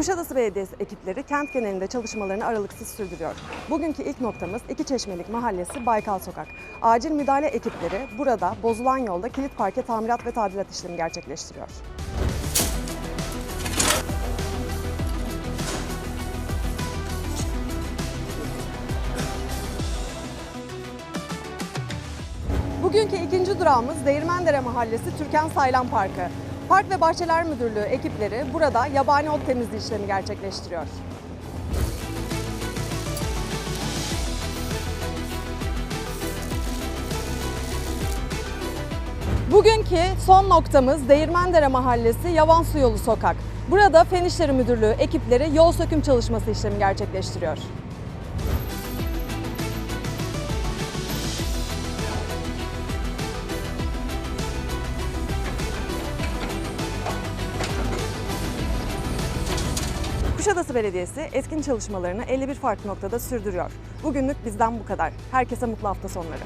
Kuşadası Belediyesi ekipleri kent genelinde çalışmalarını aralıksız sürdürüyor. Bugünkü ilk noktamız İki Çeşmelik Mahallesi Baykal Sokak. Acil müdahale ekipleri burada bozulan yolda kilit parke tamirat ve tadilat işlemi gerçekleştiriyor. Bugünkü ikinci durağımız Değirmendere Mahallesi Türkan Saylan Parkı. Park ve Bahçeler Müdürlüğü ekipleri burada yabani ot temizliği işlemi gerçekleştiriyor. Bugünkü son noktamız Değirmendere Mahallesi Yavan Su Yolu Sokak. Burada Fen İşleri Müdürlüğü ekipleri yol söküm çalışması işlemi gerçekleştiriyor. Kuşadası Belediyesi etkin çalışmalarını 51 farklı noktada sürdürüyor. Bugünlük bizden bu kadar. Herkese mutlu hafta sonları.